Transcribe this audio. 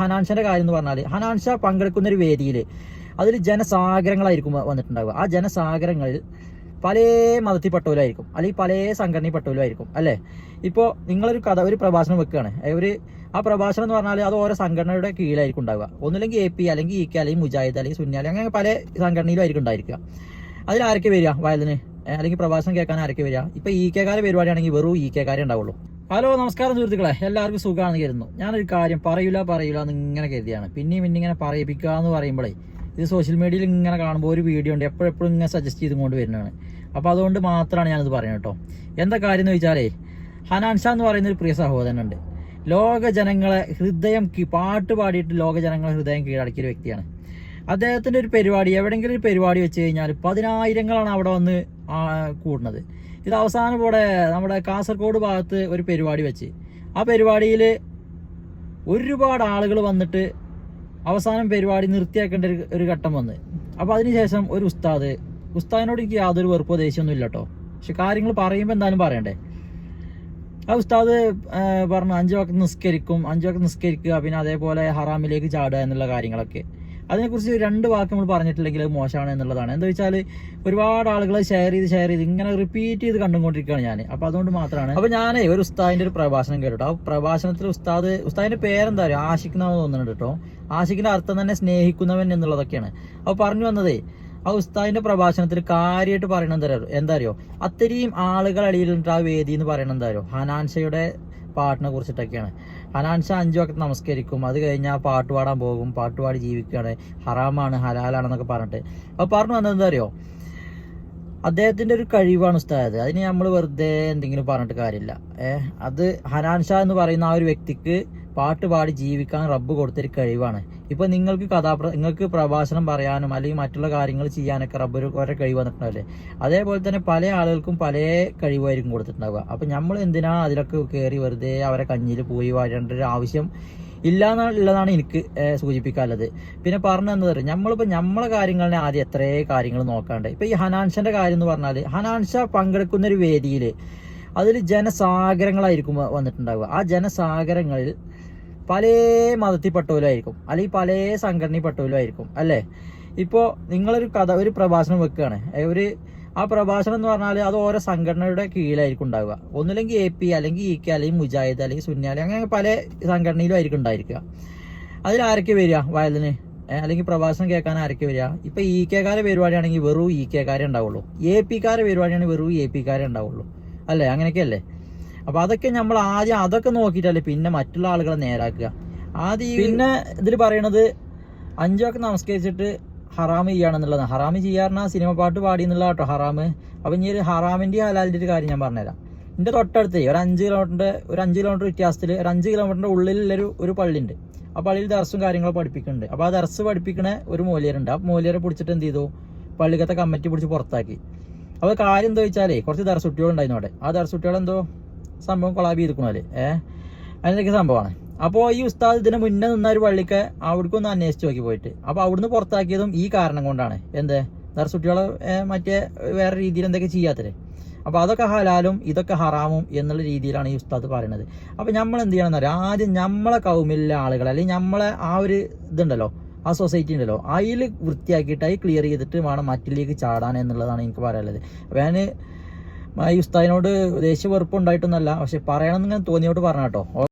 ഹനാൻഷന്റെ കാര്യം എന്ന് പറഞ്ഞാൽ ഹനാൻഷ പങ്കെടുക്കുന്ന ഒരു വേദിയിൽ അതിൽ ജനസാഗരങ്ങളായിരിക്കും വന്നിട്ടുണ്ടാവുക. ആ ജനസാഗരങ്ങളിൽ പല മതത്തിൽപ്പെട്ടവരായിരിക്കും അല്ലെങ്കിൽ പല സംഘടനയിൽപ്പെട്ടവരായിരിക്കും അല്ലേ? ഇപ്പോൾ നിങ്ങളൊരു കഥ ഒരു പ്രഭാഷണം വെക്കുകയാണ്. ഒരു ആ പ്രഭാഷണം എന്ന് പറഞ്ഞാൽ അത് ഓരോ സംഘടനയുടെ കീഴിലായിരിക്കും ഉണ്ടാവുക. ഒന്നുമില്ലെങ്കിൽ എ പി അല്ലെങ്കിൽ ഇ കെ അല്ലെങ്കിൽ മുജാഹിദ് അല്ലെങ്കിൽ സുന്യാലി അങ്ങനെ പല സംഘടനയിലായിരിക്കും ഉണ്ടായിരിക്കുക. അതിൽ ആരൊക്കെ വരിക വയലിന്? അല്ലെങ്കിൽ പ്രഭാഷണം കേൾക്കാൻ ആരൊക്കെ വരിക? ഇപ്പൊ ഇ കെക്കാരെ പരിപാടിയാണെങ്കിൽ വെറും ഇ കെക്കാരെ ഉണ്ടാവുള്ളൂ. ഹലോ നമസ്കാരം സുഹൃത്തുക്കളെ. എല്ലാവർക്കും സുഖമാണ് കരുതുന്നു. ഞാനൊരു കാര്യം പറയൂല പറയൂല എന്ന് ഇങ്ങനെ കരുതിയാണ്. പിന്നെയും പിന്നെ ഇങ്ങനെ പറയിപ്പിക്കുക എന്ന് പറയുമ്പോഴേ ഇത് സോഷ്യൽ മീഡിയയിൽ ഇങ്ങനെ കാണുമ്പോൾ ഒരു വീഡിയോ ഉണ്ട്. എപ്പോഴെപ്പോഴും ഇങ്ങനെ സജസ്റ്റ് ചെയ്തുകൊണ്ട് വരുന്നതാണ്. അപ്പോൾ അതുകൊണ്ട് മാത്രമാണ് ഞാനിത് പറയുന്നത് കേട്ടോ. എന്താ കാര്യം എന്ന് വെച്ചാലേ ഹനാൻഷ എന്ന് പറയുന്ന ഒരു പ്രിയ സഹോദരനുണ്ട്. ലോക ജനങ്ങളെ ഹൃദയം പാട്ട് പാടിയിട്ട് ലോക ജനങ്ങളെ ഹൃദയം കീഴടക്കിയ ഒരു വ്യക്തിയാണ്. അദ്ദേഹത്തിന്റെ ഒരു പരിപാടി എവിടെയെങ്കിലും ഒരു പരിപാടി വെച്ച് കഴിഞ്ഞാൽ പതിനായിരങ്ങളാണ് അവിടെ വന്ന് കൂടുന്നത്. ഇത് അവസാനം ഇവിടെ നമ്മുടെ കാസർഗോഡ് ഭാഗത്ത് ഒരു പരിപാടി വെച്ച്. ആ പരിപാടിയിൽ ഒരുപാട് ആളുകൾ വന്നിട്ട് അവസാനം പരിപാടി നിർത്തിയാക്കേണ്ട ഒരു ഒരു ഘട്ടം വന്ന്. അപ്പോൾ അതിനുശേഷം ഒരു ഉസ്താദ് ഉസ്താദിനോട് എനിക്ക് യാതൊരു വെറുപ്പോ ദേഷ്യമൊന്നും ഇല്ല കേട്ടോ പക്ഷെ കാര്യങ്ങൾ പറയുമ്പോൾ എന്തായാലും പറയണ്ടേ? ആ ഉസ്താദ് പറഞ്ഞു അഞ്ചു വക്കം നിസ്കരിക്കും അഞ്ചു വക്കം നിസ്കരിക്കുക പിന്നെ അതേപോലെ ഹറാമിലേക്ക് ചാടുക എന്നുള്ള കാര്യങ്ങളൊക്കെ. അതിനെക്കുറിച്ച് രണ്ട് വാക്ക് നമ്മൾ പറഞ്ഞിട്ടില്ലെങ്കിൽ അത് മോശമാണ് എന്നുള്ളതാണ്. എന്താ വെച്ചാൽ ഒരുപാട് ആളുകൾ ഷെയർ ചെയ്ത് ഷെയർ ചെയ്ത് ഇങ്ങനെ റിപ്പീറ്റ് ചെയ്ത് കണ്ടുകൊണ്ടിരിക്കുകയാണ് ഞാൻ അപ്പോൾ അതുകൊണ്ട് മാത്രമാണ്. അപ്പോൾ ഞാൻ ഒരു ഉസ്താദിന്റെ ഒരു പ്രഭാഷണം കേട്ടോ ആ പ്രഭാഷണത്തിൽ ഉസ്താദ് ഉസ്താദിന്റെ പേരെന്താ പറയുക ആശിക്കുന്നവെന്ന് തോന്നുന്നുണ്ട് കേട്ടോ ആഷിഖിന്റെ അർത്ഥം തന്നെ സ്നേഹിക്കുന്നവൻ എന്നുള്ളതൊക്കെയാണ്. അപ്പോൾ പറഞ്ഞു വന്നതേ ആ ഉസ്താദിന്റെ പ്രഭാഷണത്തിൽ കാര്യമായിട്ട് പറയണ എന്താ എന്താ അറിയോ? അത്രയും ആളുകൾ അടിയിലിട്ട് ആ വേദി എന്ന് പറയണത് എന്താ അറിയോ? ഹനാൻഷയുടെ പാട്ടിനെ കുറിച്ചിട്ടൊക്കെയാണ്. ഹനാൻഷ അഞ്ചു വക്കത്ത് നമസ്കരിക്കും. അത് കഴിഞ്ഞാൽ പാട്ട് പാടാൻ പോകും. പാട്ട് പാടി ജീവിക്കുകയാണ്. ഹറാമാണ് ഹലാലാണെന്നൊക്കെ പറഞ്ഞിട്ട്. അപ്പോൾ പറഞ്ഞു വന്നത് അറിയോ അദ്ദേഹത്തിന്റെ ഒരു കഴിവാണ് ഉസ്താദ്. അതിന് നമ്മൾ വെറുതെ എന്തെങ്കിലും പറഞ്ഞിട്ട് കാര്യമില്ല. ഏഹ് അത് ഹനാൻഷ എന്ന് പറയുന്ന ആ ഒരു വ്യക്തിക്ക് പാട്ട് പാടി ജീവിക്കാൻ റബ്ബ് കൊടുത്തൊരു കഴിവാണ്. ഇപ്പൊ നിങ്ങൾക്ക് കഥാപ്ര നിങ്ങൾക്ക് പ്രഭാഷണം പറയാനും അല്ലെങ്കിൽ മറ്റുള്ള കാര്യങ്ങൾ ചെയ്യാനൊക്കെ റബ്ബർ കുറെ കഴിവ് വന്നിട്ടുണ്ടാവില്ലേ? അതേപോലെ തന്നെ പല ആളുകൾക്കും പല കഴിവായിരിക്കും കൊടുത്തിട്ടുണ്ടാവുക. അപ്പൊ നമ്മൾ എന്തിനാ അതിലൊക്കെ കയറി വെറുതെ അവരെ കഞ്ഞിൽ പോയി വരേണ്ട ഒരു ആവശ്യം ഇല്ല എന്നുള്ളതാണ് എനിക്ക് സൂചിപ്പിക്കാനുള്ളത്. പിന്നെ പറഞ്ഞു തന്നത് നമ്മളിപ്പോൾ നമ്മളെ കാര്യങ്ങളിനെ ആദ്യം എത്രയേ കാര്യങ്ങൾ നോക്കാണ്ട്. ഇപ്പൊ ഈ ഹനാൻഷന്റെ കാര്യം എന്ന് പറഞ്ഞാൽ ഹനാൻഷ പങ്കെടുക്കുന്ന ഒരു വേദിയിൽ അതിൽ ജനസാഗരങ്ങളായിരിക്കും വന്നിട്ടുണ്ടാവുക. ആ ജനസാഗരങ്ങളിൽ പല മതത്തിൽപ്പെട്ടവരുമായിരിക്കും അല്ലെങ്കിൽ പല സംഘടനയിൽപ്പെട്ടവരുമായിരിക്കും അല്ലേ? ഇപ്പോൾ നിങ്ങളൊരു കഥ ഒരു പ്രഭാഷണം വെക്കുകയാണ്. ഒരു ആ പ്രഭാഷണം എന്ന് പറഞ്ഞാൽ അത് ഓരോ സംഘടനയുടെ കീഴിലായിരിക്കും ഉണ്ടാവുക. ഒന്നുമില്ലെങ്കിൽ എ പി അല്ലെങ്കിൽ ഇ കെ അല്ലെങ്കിൽ മുജാഹിദ് അല്ലെങ്കിൽ സുന്യാലി അങ്ങനെ പല സംഘടനയിലും ആയിരിക്കും ഉണ്ടായിരിക്കുക. അതിൽ ആരൊക്കെ വരിക വയലിന്? അല്ലെങ്കിൽ പ്രഭാഷണം കേൾക്കാൻ ആരൊക്കെ വരിക? ഇപ്പൊ ഇ കെക്കാരെ പരിപാടിയാണെങ്കിൽ വെറും ഇ കെക്കാരെ ഉണ്ടാവുള്ളൂ. എ പിക്കാരെ പരിപാടിയാണെങ്കിൽ വെറും എ പിക്കാരെ ഉണ്ടാവുള്ളൂ. അല്ലേ? അങ്ങനെയൊക്കെ അല്ലേ അപ്പൊ അതൊക്കെ നമ്മൾ ആദ്യം അതൊക്കെ നോക്കിയിട്ടല്ലേ പിന്നെ മറ്റുള്ള ആളുകളെ നേരാക്കുക. ആദ്യം പിന്നെ ഇതിൽ പറയണത് അഞ്ചൊക്കെ നമസ്കരിച്ചിട്ട് ഹറാമ് ചെയ്യാണെന്നുള്ളതാണ്. ഹറാമ് ചെയ്യാറിന സിനിമ പാട്ട് പാടി എന്നുള്ള കേട്ടോ ഹറാമ് അപ്പൊ ഇനി ഒരു ഹറാമിന്റെ ഹലാലിന്റെ ഒരു കാര്യം ഞാൻ പറഞ്ഞുതരാം. എന്റെ തൊട്ടടുത്ത് ഒരു അഞ്ച് കിലോമീറ്ററിന്റെ ഒരു അഞ്ച് കിലോമീറ്റർ വ്യത്യാസത്തിൽ ഒരു അഞ്ച് കിലോമീറ്ററിന്റെ ഉള്ളിലുള്ളൊരു ഒരു പള്ളിയുണ്ട്. ആ പള്ളിയിൽ ദർസും കാര്യങ്ങളും പഠിപ്പിക്കുന്നുണ്ട്. അപ്പൊ ആ ദർസ് പഠിപ്പിക്കണ ഒരു മൂല്യരുണ്ട്. ആ മൂല്യരെ പിടിച്ചിട്ട് എന്ത് ചെയ്തു? പള്ളിക്കത്തെ കമ്മിറ്റി പിടിച്ച് പുറത്താക്കി. അപ്പോൾ കാര്യം എന്താ വെച്ചാലേ കുറച്ച് ദർസുട്ടികളുണ്ടായിരുന്നു അവിടെ. ആ ദർസുട്ടികൾ എന്തോ സംഭവം കൊളാബ് ചെയ്തിരിക്കണോ അല്ലേ ഏഹ് അങ്ങനെയൊക്കെ സംഭവമാണ്. അപ്പോൾ ഈ ഉസ്താദ് ഇതിന് മുന്നേ നിന്ന ഒരു പള്ളിക്ക് അവിടേക്ക് ഒന്ന് അന്വേഷിച്ച് നോക്കി പോയിട്ട്. അപ്പോൾ അവിടുന്ന് പുറത്താക്കിയതും ഈ കാരണം കൊണ്ടാണ്. എന്ത്? ദർസുട്ടികളെ മറ്റേ വേറെ രീതിയിൽ എന്തൊക്കെ ചെയ്യാത്തത്? അപ്പോൾ അതൊക്കെ ഹലാലും ഇതൊക്കെ ഹറാമും എന്നുള്ള രീതിയിലാണ് ഈ ഉസ്താദ് പറയുന്നത്. അപ്പോൾ നമ്മൾ എന്ത് ചെയ്യണം എന്നറിയാം? ആദ്യം നമ്മളെ കൗമിലെ ആളുകൾ അല്ലെങ്കിൽ നമ്മളെ ആ ഒരു ഇതുണ്ടല്ലോ ആ സൊസൈറ്റി ഉണ്ടല്ലോ അതിൽ വൃത്തിയാക്കിയിട്ട് അതിൽ ക്ലിയർ ചെയ്തിട്ട് വേണം മറ്റിലേക്ക് ചാടാൻ എന്നുള്ളതാണ് എനിക്ക് പറയാനുള്ളത്. അപ്പോൾ ഞാൻ ഈ ഉസ്താദിനോട് ദേഷ്യ വെറുപ്പുണ്ടായിട്ടൊന്നല്ല പക്ഷെ പറയണമെന്ന് ഞാൻ തോന്നിയോട്ട് പറഞ്ഞ കേട്ടോ.